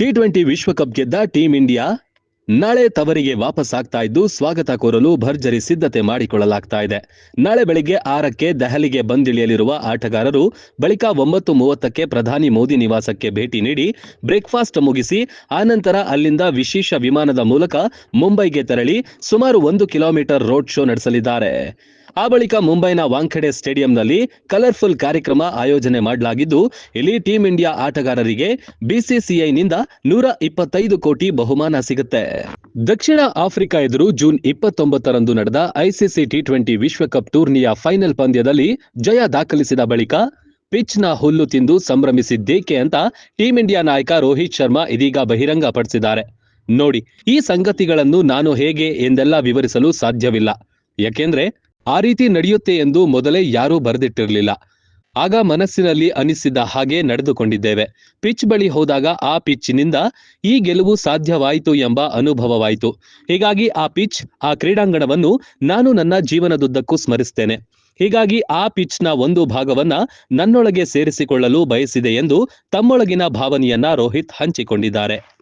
T twenty ವಿಶ್ವಕಪ್ ಗೆದ್ದ team India ನಾಳೆ ತವರಿಗೆ ವಾಪಸ್ ಆಗ್ತಾ ಇದ್ದು ಸ್ವಾಗತ ಕೋರಲು ಭರ್ಜರಿ ಸಿದ್ಧತೆ ಮಾಡಿಕೊಳ್ಳಲಾಗ್ತಾ ಇದೆ. ನಾಳೆ ಬೆಳಿಗ್ಗೆ ಆರಕ್ಕೆ ದೆಹಲಿಗೆ ಬಂದಿಳಿಯಲಿರುವ ಆಟಗಾರರು ಬಳಿಕ ಒಂಬತ್ತು ಮೂವತ್ತಕ್ಕೆ ಪ್ರಧಾನಿ ಮೋದಿ ನಿವಾಸಕ್ಕೆ ಭೇಟಿ ನೀಡಿ ಬ್ರೇಕ್ಫಾಸ್ಟ್ ಮುಗಿಸಿ ಆನಂತರ ಅಲ್ಲಿಂದ ವಿಶೇಷ ವಿಮಾನದ ಮೂಲಕ ಮುಂಬೈಗೆ ತೆರಳಿ ಸುಮಾರು ಒಂದು ಕಿಲೋಮೀಟರ್ ರೋಡ್ ಶೋ ನಡೆಸಲಿದ್ದಾರೆ. ಆ ಬಳಿಕ ಮುಂಬೈನ ವಾಂಖೆಡೆ ಸ್ಟೇಡಿಯಂನಲ್ಲಿ ಕಲರ್ಫುಲ್ ಕಾರ್ಯಕ್ರಮ ಆಯೋಜನೆ ಮಾಡಲಾಗಿದ್ದು ಇಲ್ಲಿ ಟೀಂ ಇಂಡಿಯಾ ಆಟಗಾರರಿಗೆ ಬಿಸಿಸಿಐನಿಂದ ನೂರ ಇಪ್ಪತ್ತೈದು ಕೋಟಿ ಬಹುಮಾನ ಸಿಗುತ್ತೆ. ದಕ್ಷಿಣ ಆಫ್ರಿಕಾ ಎದುರು ಜೂನ್ ಇಪ್ಪತ್ತೊಂಬತ್ತರಂದು ನಡೆದ ಐಸಿಸಿ ಟಿ ಟ್ವೆಂಟಿ ವಿಶ್ವಕಪ್ ಟೂರ್ನಿಯ ಫೈನಲ್ ಪಂದ್ಯದಲ್ಲಿ ಜಯ ದಾಖಲಿಸಿದ ಬಳಿಕ ಪಿಚ್ನ ಹುಲ್ಲು ತಿಂದು ಸಂಭ್ರಮಿಸಿದ್ದೇಕೆ ಅಂತ ಟೀಂ ಇಂಡಿಯಾ ನಾಯಕ ರೋಹಿತ್ ಶರ್ಮಾ ಇದೀಗ ಬಹಿರಂಗಪಡಿಸಿದ್ದಾರೆ. ನೋಡಿ, ಈ ಸಂಗತಿಗಳನ್ನು ನಾನು ಹೇಗೆ ಎಂದೆಲ್ಲ ವಿವರಿಸಲು ಸಾಧ್ಯವಿಲ್ಲ. ಯಾಕೆಂದ್ರೆ ಆ ರೀತಿ ನಡೆಯುತ್ತೆ ಎಂದು ಮೊದಲೇ ಯಾರೂ ಬರೆದಿಟ್ಟಿರಲಿಲ್ಲ. ಆಗ ಮನಸ್ಸಿನಲ್ಲಿ ಅನಿಸಿದ ಹಾಗೆ ನಡೆದುಕೊಂಡಿದ್ದೇವೆ. ಪಿಚ್ ಬಳಿ ಹೋದಾಗ ಆ ಪಿಚ್ನಿಂದ ಈ ಗೆಲುವು ಸಾಧ್ಯವಾಯಿತು ಎಂಬ ಅನುಭವವಾಯಿತು. ಹೀಗಾಗಿ ಆ ಪಿಚ್, ಆ ಕ್ರೀಡಾಂಗಣವನ್ನು ನಾನು ನನ್ನ ಜೀವನದುದ್ದಕ್ಕೂ ಸ್ಮರಿಸ್ತೇನೆ. ಹೀಗಾಗಿ ಆ ಪಿಚ್ನ ಒಂದು ಭಾಗವನ್ನ ನನ್ನೊಳಗೆ ಸೇರಿಸಿಕೊಳ್ಳಲು ಬಯಸಿದೆ ಎಂದು ತಮ್ಮೊಳಗಿನ ಭಾವನೆಯನ್ನ ರೋಹಿತ್ ಹಂಚಿಕೊಂಡಿದ್ದಾರೆ.